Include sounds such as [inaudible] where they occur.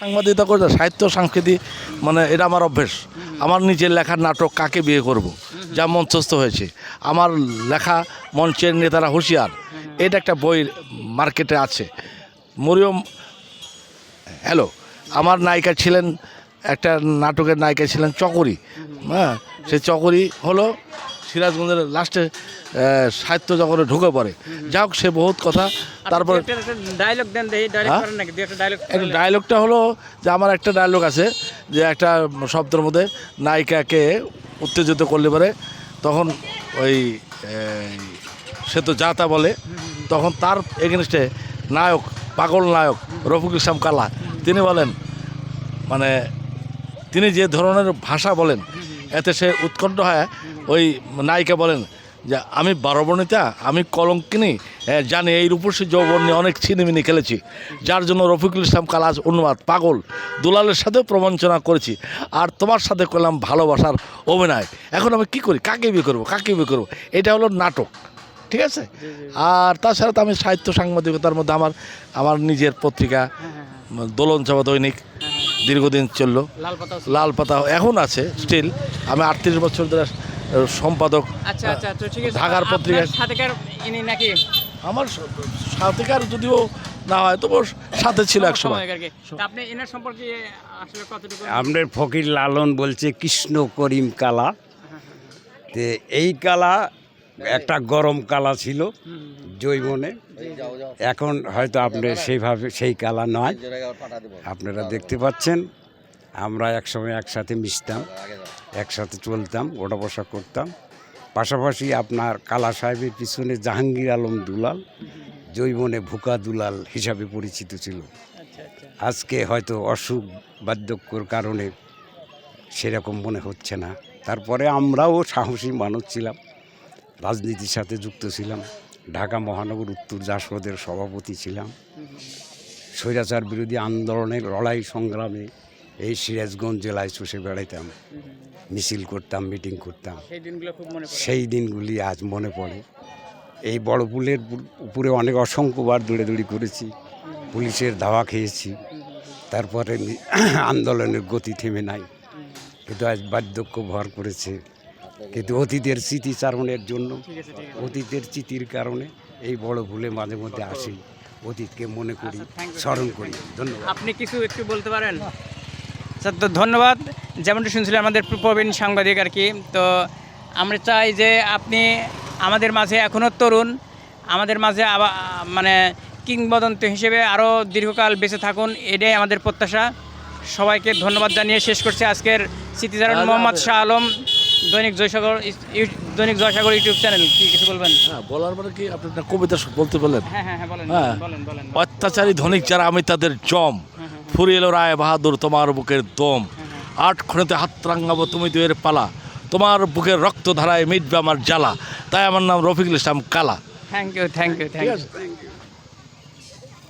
সাংবাদিকতা করে সাহিত্য, সংস্কৃতি মানে এটা আমার অভ্যেস। আমার নিজের লেখার নাটক কাকে বিয়ে করব? যা মঞ্চস্থ হয়েছে। আমার লেখা মঞ্চের নেতারা হুঁশিয়ার। এটা একটা বই মার্কেটে আছে। মরিয়ম, হ্যালো, আমার নায়িকা ছিলেন, একটা নাটকের নায়িকা ছিলেন চকরি। হ্যাঁ সেই চকরি হলো সিরাজগঞ্জের লাস্টে সাহিত্য জগতে ঢুকে পড়ে। যাই হোক সে বহুত কথা। তারপরে ডায়লগ দেন হ্যাঁ? একটা ডায়লগটা হলো যে আমার একটা ডায়লগ আছে যে একটা শব্দের মধ্যে নায়িকাকে উত্তেজিত করলে পরে তখন ওই সে তো যা তা বলে তখন তার এগেনস্টে নায়ক পাগল নায়ক রফিকুল ইসলাম কালা তিনি বলেন মানে তিনি যে ধরনের ভাষা বলেন এতে সে উৎকণ্ঠ হয় ওই নায়িকা বলেন যে আমি বারবণিতা আমি কলঙ্কিনী হ্যাঁ, জানি এই রূপসী যৌবন নিয়ে অনেক ছিনিমিনি খেলেছি। যার জন্য রফিকুল ইসলাম কালাজ উন্মাদ পাগল। দুলালের সাথেও প্রবঞ্চনা করেছি। আর তোমার সাথে করলাম ভালোবাসার অভিনয়। এখন আমি কি করি? কাকে বিয়ে করব? কাকে বিয়ে করব? এটা হলো নাটক। ঠিক আছে? আর তাছাড়া তো আমি সাহিত্য সাংবাদিকতার মধ্যে আমার আমার নিজের পত্রিকা দোলন চাপা দৈনিক দীর্ঘদিন চলল। লাল পাতা এখন আছে স্টিল আমি আটত্রিশ বছর ধরে সম্পাদক আচ্ছা আচ্ছা তো ঠিক আছে। ঢাকার সাথেকার ইনি নাকি? আমার সাথীকার যদিও না হয় তবু সাথে ছিল এক সময়। আপনি এনার সম্পর্কে আসলে কতটুকু আপনার ফকির লালন বলছে কৃষ্ণ করিম কালা। তে এই কালা একটা গরম কালা ছিল জৈবনে। এখন হয়তো আপনার সেইভাবে সেই কালা নয়। আপনারা দেখতে পাচ্ছেন আমরা একসময় একসাথে মিশতাম। একসাথে চলতাম ওটা বসা করতাম। পাশাপাশি আপনার কালা সাহেবের পিছনে জাহাঙ্গীর আলম দুলাল জৈবনে ভুকা দুলাল হিসাবে পরিচিত ছিল। আজকে হয়তো অসুখ বার্ধক্যর কারণে সেরকম মনে হচ্ছে না। তারপরে আমরাও সাহসী মানুষ ছিলাম, রাজনীতির সাথে যুক্ত ছিলাম, ঢাকা মহানগর উত্তর জাসদের সভাপতি ছিলাম। স্বৈরাচার বিরোধী আন্দোলনের লড়াই সংগ্রামে এই সিরাজগঞ্জ জেলায় চষে বেড়াইতাম। মিছিল করতাম মিটিং করতাম। সেই দিনগুলো আজ মনে পড়ে। এই বড় পুলের উপরে অনেক অসংখ্যবার দৌড়ে দৌড়ি করেছি পুলিশের ধাওয়া খেয়েছি। তারপরে [clears throat] আন্দোলনের গতি থেমে নাই। কিন্তু আজ বার্ধক্য ভর করেছে। কিন্তু অতীতের স্মৃতিচারণের জন্য অতীতের স্মৃতির কারণে এই বড় ভুলে মাঝে মধ্যে আসি। অতীতকে মনে করি আচ্ছা, স্মরণ করি। ধন্যবাদ। আপনি কিছু একটু বলতে পারেন? স্যার তো ধন্যবাদ। যেমনটি শুনছিলেন আমাদের প্রবীণ সাংবাদিক আর কি তো আমরা চাই যে আপনি আমাদের মাঝে এখনও তরুণ আমাদের মাঝে আবার মানে কিংবদন্তি হিসেবে আরও দীর্ঘকাল বেঁচে থাকুন এটাই আমাদের প্রত্যাশা। সবাইকে ধন্যবাদ জানিয়ে শেষ করছে আজকের স্মৃতিচারণ মোহাম্মদ শাহ আলম দৈনিক জয়সাগর দৈনিক জয়সাগর ইউটিউব চ্যানেল কি কিছু বলবেন? হ্যাঁ বলার মানে কি আপনি একটা কবিতা বলতে হ্যাঁ হ্যাঁ বলেন হ্যাঁ। অত্যাচারী ধনিক যারা আমি তাদের জম। ফুরিয়ে এলো রায় বাহাদুর তোমার বুকের দম। আট খুঁড়েতে হাত রাঙ্গাবো তুমি দুয়ের পালা। তোমার বুকের রক্ত ধারায় মিটবে আমার জ্বালা। তাই আমার নাম Rafiqul Islam Kala. Thank you thank you thank you